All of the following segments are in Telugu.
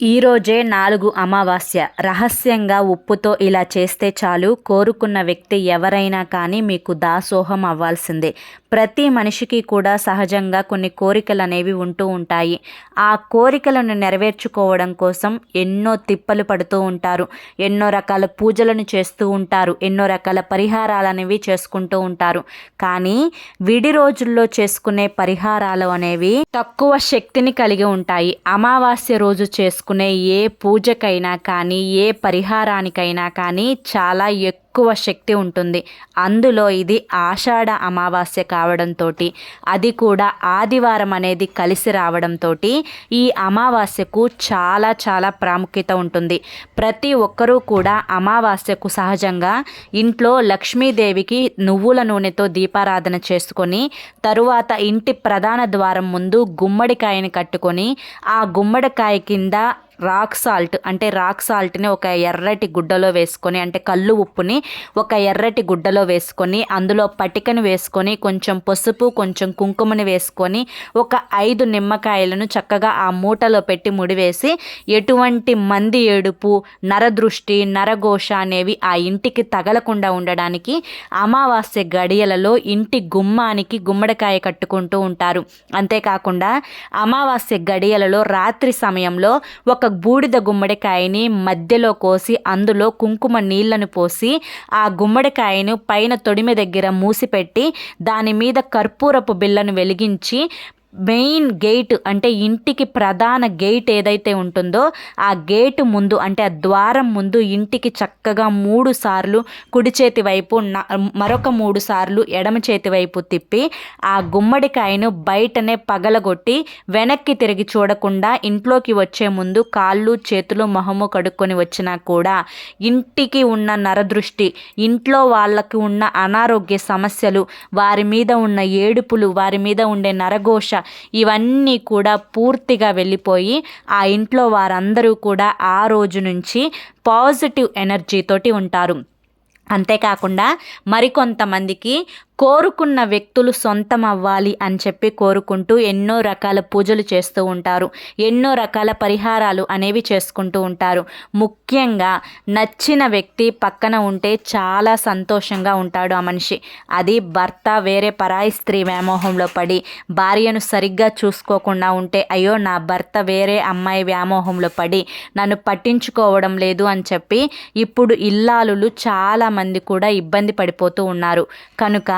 ఈరోజే నాలుగు అమావాస్య. రహస్యంగా ఉప్పుతో ఇలా చేస్తే చాలు. కోరుకున్న వ్యక్తి ఎవరైనా కానీ మీకు దాసోహం అవ్వాల్సిందే. ప్రతి మనిషికి కూడా సహజంగా కొన్ని కోరికలు అనేవి ఉంటూ ఉంటాయి. ఆ కోరికలను నెరవేర్చుకోవడం కోసం ఎన్నో తిప్పలు పడుతూ ఉంటారు. ఎన్నో రకాల పూజలను చేస్తూ ఉంటారు. ఎన్నో రకాల పరిహారాలు అనేవి చేసుకుంటూ ఉంటారు. కానీ విడి రోజుల్లో చేసుకునే పరిహారాలు అనేవి తక్కువ శక్తిని కలిగి ఉంటాయి. అమావాస్య రోజు చేసుకునే ఏ పూజకైనా కానీ ఏ పరిహారానికైనా కానీ చాలా ఎక్కువ ఎక్కువ శక్తి ఉంటుంది. అందులో ఇది ఆషాఢ అమావాస్య కావడంతో అది కూడా ఆదివారం అనేది కలిసి రావడంతో ఈ అమావాస్యకు చాలా చాలా ప్రాముఖ్యత ఉంటుంది. ప్రతి ఒక్కరూ కూడా అమావాస్యకు సహజంగా ఇంట్లో లక్ష్మీదేవికి నువ్వుల నూనెతో దీపారాధన చేసుకొని తరువాత ఇంటి ప్రధాన ద్వారం ముందు గుమ్మడికాయని కట్టుకొని ఆ గుమ్మడికాయ కింద రాక్ సాల్ట్ అంటే రాక్ సాల్ట్ని ఒక ఎర్రటి గుడ్డలో వేసుకొని అంటే కళ్ళు ఉప్పుని ఒక ఎర్రటి గుడ్డలో వేసుకొని అందులో పటికను వేసుకొని కొంచెం పసుపు కొంచెం కుంకుమని వేసుకొని ఒక ఐదు నిమ్మకాయలను చక్కగా ఆ మూటలో పెట్టి ముడివేసి ఎటువంటి మంది ఏడుపు నరదృష్టి నరఘోష అనేవి ఆ ఇంటికి తగలకుండా ఉండడానికి అమావాస్య గడియలలో ఇంటి గుమ్మానికి గుమ్మడికాయ కట్టుకుంటూ ఉంటారు. అంతేకాకుండా అమావాస్య గడియలలో రాత్రి సమయంలో ఒక బూడిద గుమ్మడికాయని మధ్యలో కోసి అందులో కుంకుమ నీళ్ళను పోసి ఆ గుమ్మడికాయను పైన తొడిమి దగ్గర మూసిపెట్టి దాని మీద కర్పూరపు బిళ్ళను వెలిగించి మెయిన్ గేట్ అంటే ఇంటికి ప్రధాన గేట్ ఏదైతే ఉంటుందో ఆ గేటు ముందు అంటే ఆ ద్వారం ముందు ఇంటికి చక్కగా మూడు సార్లు కుడి చేతి వైపు మరొక మూడు సార్లు ఎడమ చేతి వైపు తిప్పి ఆ గుమ్మడికాయను బయటనే పగలగొట్టి వెనక్కి తిరిగి చూడకుండా ఇంట్లోకి వచ్చే ముందు కాళ్ళు చేతులు మొహము కడుక్కొని వచ్చినా కూడా ఇంటికి ఉన్న నరదృష్టి ఇంట్లో వాళ్ళకి ఉన్న అనారోగ్య సమస్యలు వారి మీద ఉన్న ఏడుపులు వారి మీద ఉండే నరఘోష ఇవన్నీ కూడా పూర్తిగా వెళ్ళిపోయి ఆ ఇంట్లో వారందరూ కూడా ఆ రోజు నుంచి పాజిటివ్ ఎనర్జీతోటి ఉంటారు. అంతేకాకుండా మరికొంతమందికి కోరుకున్న వ్యక్తులు సొంతం అవ్వాలి అని చెప్పి కోరుకుంటూ ఎన్నో రకాల పూజలు చేస్తూ ఉంటారు. ఎన్నో రకాల పరిహారాలు అనేవి చేసుకుంటూ ఉంటారు. ముఖ్యంగా నచ్చిన వ్యక్తి పక్కన ఉంటే చాలా సంతోషంగా ఉంటాడు ఆ మనిషి. అది భర్త వేరే పరాయి స్త్రీ వ్యామోహంలో పడి భార్యను సరిగ్గా చూసుకోకుండా ఉంటే అయ్యో నా భర్త వేరే అమ్మాయి వ్యామోహంలో పడి నన్ను పట్టించుకోవడం లేదు అని చెప్పి ఇప్పుడు ఇల్లాలులు చాలామంది కూడా ఇబ్బంది పడిపోతూ ఉన్నారు. కనుక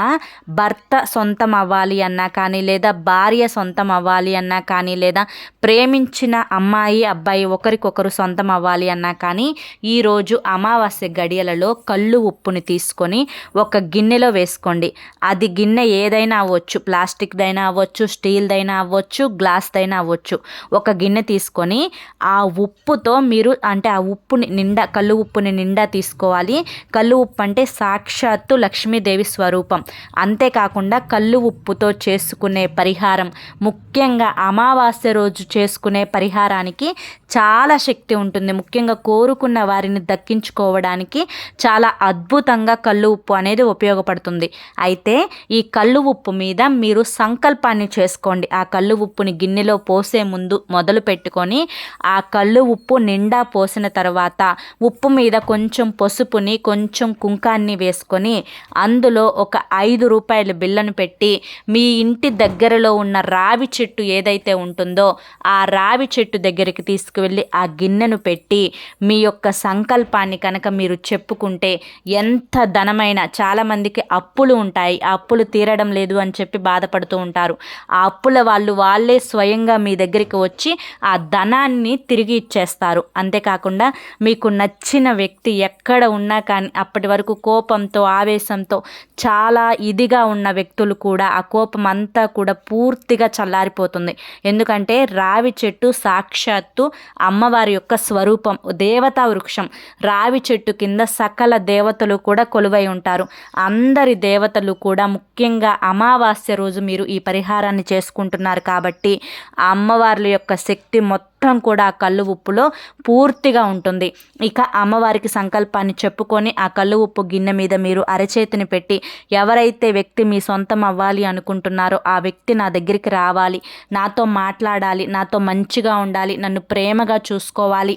భర్త సొంతం అవ్వాలి అన్నా కానీ లేదా భార్య సొంతం అవ్వాలి అన్నా కానీ లేదా ప్రేమించిన అమ్మాయి అబ్బాయి ఒకరికొకరు సొంతం అవ్వాలి అన్నా కానీ ఈరోజు అమావాస్య గడియలలో కళ్ళు ఉప్పుని తీసుకొని ఒక గిన్నెలో వేసుకోండి. అది గిన్నె ఏదైనా అవ్వచ్చు. ప్లాస్టిక్దైనా అవ్వచ్చు స్టీల్దైనా అవ్వచ్చు గ్లాస్దైనా అవ్వచ్చు. ఒక గిన్నె తీసుకొని ఆ ఉప్పుతో మీరు అంటే ఆ ఉప్పుని నిండా కళ్ళు ఉప్పుని నిండా తీసుకోవాలి. కళ్ళు ఉప్పు అంటే సాక్షాత్తు లక్ష్మీదేవి స్వరూపం. అంతేకాకుండా కళ్ళు ఉప్పుతో చేసుకునే పరిహారం ముఖ్యంగా అమావాస్య రోజు చేసుకునే పరిహారానికి చాలా శక్తి ఉంటుంది. ముఖ్యంగా కోరుకున్న వారిని దక్కించుకోవడానికి చాలా అద్భుతంగా కళ్ళు ఉప్పు అనేది ఉపయోగపడుతుంది. అయితే ఈ కళ్ళు ఉప్పు మీద మీరు సంకల్పాన్ని చేసుకోండి. ఆ కళ్ళు ఉప్పుని గిన్నెలో పోసే ముందు మొదలు పెట్టుకొని ఆ కళ్ళు ఉప్పు నిండా పోసిన తర్వాత ఉప్పు మీద కొంచెం పసుపుని కొంచెం కుంకాన్ని వేసుకొని అందులో ఒక ఐదు ఐదు రూపాయల బిల్లను పెట్టి మీ ఇంటి దగ్గరలో ఉన్న రావి చెట్టు ఏదైతే ఉంటుందో ఆ రావి చెట్టు దగ్గరికి తీసుకువెళ్ళి ఆ గిన్నెను పెట్టి మీ యొక్క సంకల్పాన్ని కనుక మీరు చెప్పుకుంటే ఎంత ధనమైన చాలామందికి అప్పులు ఉంటాయి. ఆ అప్పులు తీరడం లేదు అని చెప్పి బాధపడుతూ ఉంటారు. ఆ అప్పుల వాళ్ళు వాళ్ళే స్వయంగా మీ దగ్గరికి వచ్చి ఆ ధనాన్ని తిరిగి ఇచ్చేస్తారు. అంతేకాకుండా మీకు నచ్చిన వ్యక్తి ఎక్కడ ఉన్నా కానీ అప్పటి వరకు కోపంతో ఆవేశంతో చాలా ఇదిగా ఉన్న వ్యక్తులు కూడా ఆ కోపం అంతా కూడా పూర్తిగా చల్లారిపోతుంది. ఎందుకంటే రావి చెట్టు సాక్షాత్తు అమ్మవారి యొక్క స్వరూపం దేవతా వృక్షం. రావి చెట్టు కింద సకల దేవతలు కూడా కొలువై ఉంటారు. అందరి దేవతలు కూడా ముఖ్యంగా అమావాస్య రోజు మీరు ఈ పరిహారాన్ని చేసుకుంటున్నారు కాబట్టి ఆ అమ్మవార్ల యొక్క శక్తి మొత్తం మొత్తం కూడా ఆ కళ్ళు ఉప్పులో పూర్తిగా ఉంటుంది. ఇక అమ్మవారికి సంకల్పాన్ని చెప్పుకొని ఆ కళ్ళు ఉప్పు గిన్నె మీద మీరు అరచేతిని పెట్టి ఎవరైతే ఎవరైతే వ్యక్తి మీ సొంతం అవ్వాలి అనుకుంటున్నారో ఆ వ్యక్తి నా దగ్గరికి రావాలి. నాతో మాట్లాడాలి. నాతో మంచిగా ఉండాలి. నన్ను ప్రేమగా చూసుకోవాలి.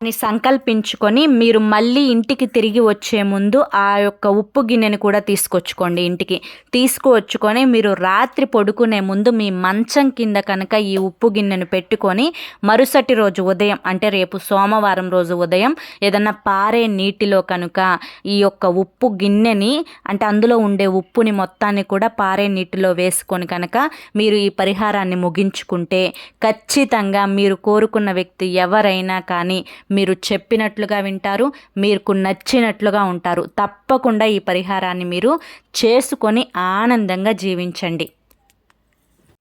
ని సంకల్పించుకొని మీరు మళ్ళీ ఇంటికి తిరిగి వచ్చే ముందు ఆ యొక్క ఉప్పు గిన్నెని కూడా తీసుకొచ్చుకోండి ఇంటికి. తీసుకువచ్చుకొని మీరు రాత్రి పడుకునే ముందు మీ మంచం కింద కనుక ఈ ఉప్పు గిన్నెను పెట్టుకొని మరుసటి రోజు ఉదయం అంటే రేపు సోమవారం రోజు ఉదయం ఏదన్నా పారే నీటిలో కనుక ఈ యొక్క ఉప్పు గిన్నెని అంటే అందులో ఉండే ఉప్పుని మొత్తాన్ని కూడా పారే నీటిలో వేసుకొని కనుక మీరు ఈ పరిహారాన్ని ముగించుకుంటే ఖచ్చితంగా మీరు కోరుకున్న వ్యక్తి ఎవరైనా కానీ మీరు చెప్పినట్లుగా వింటారు మీకు నచ్చినట్లుగా ఉంటారు. తప్పకుండా ఈ పరిహారాన్ని మీరు చేసుకొని ఆనందంగా జీవించండి.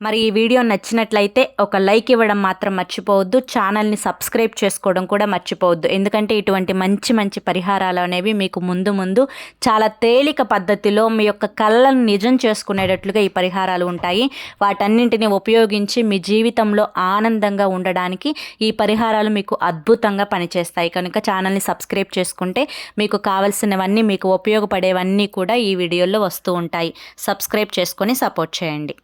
మరి ఈ వీడియో నచ్చినట్లయితే ఒక లైక్ ఇవ్వడం మాత్రం మర్చిపోవద్దు. ఛానల్ని సబ్స్క్రైబ్ చేసుకోవడం కూడా మర్చిపోవద్దు. ఎందుకంటే ఇటువంటి మంచి మంచి పరిహారాలు అనేవి మీకు ముందు ముందు చాలా తేలిక పద్ధతిలో మీ యొక్క కళ్ళను నిజం చేసుకునేటట్లుగా ఈ పరిహారాలు ఉంటాయి. వాటన్నింటిని ఉపయోగించి మీ జీవితంలో ఆనందంగా ఉండడానికి ఈ పరిహారాలు మీకు అద్భుతంగా పనిచేస్తాయి. కనుక ఛానల్ని సబ్స్క్రైబ్ చేసుకుంటే మీకు కావలసినవన్నీ మీకు ఉపయోగపడేవన్నీ కూడా ఈ వీడియోలో వస్తూ ఉంటాయి. సబ్స్క్రైబ్ చేసుకొని సపోర్ట్ చేయండి.